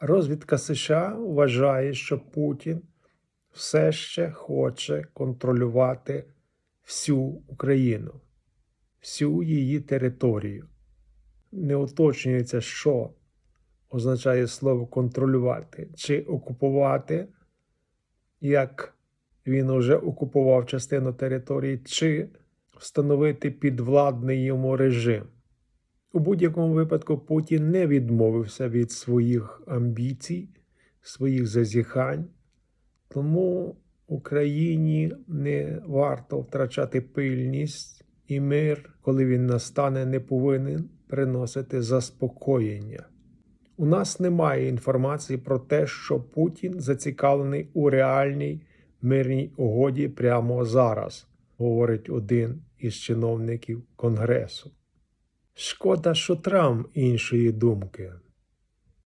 Розвідка США вважає, що Путін все ще хоче контролювати всю Україну, всю її територію. Не уточнюється, що означає слово контролювати чи окупувати, як він уже окупував частину території, чи встановити підвладний йому режим. У будь-якому випадку Путін не відмовився від своїх амбіцій, своїх зазіхань, тому Україні не варто втрачати пильність і мир, коли він настане, не повинен приносити заспокоєння. У нас немає інформації про те, що Путін зацікавлений у реальній мирній угоді прямо зараз, говорить один із чиновників Конгресу. Шкода, що Трамп іншої думки.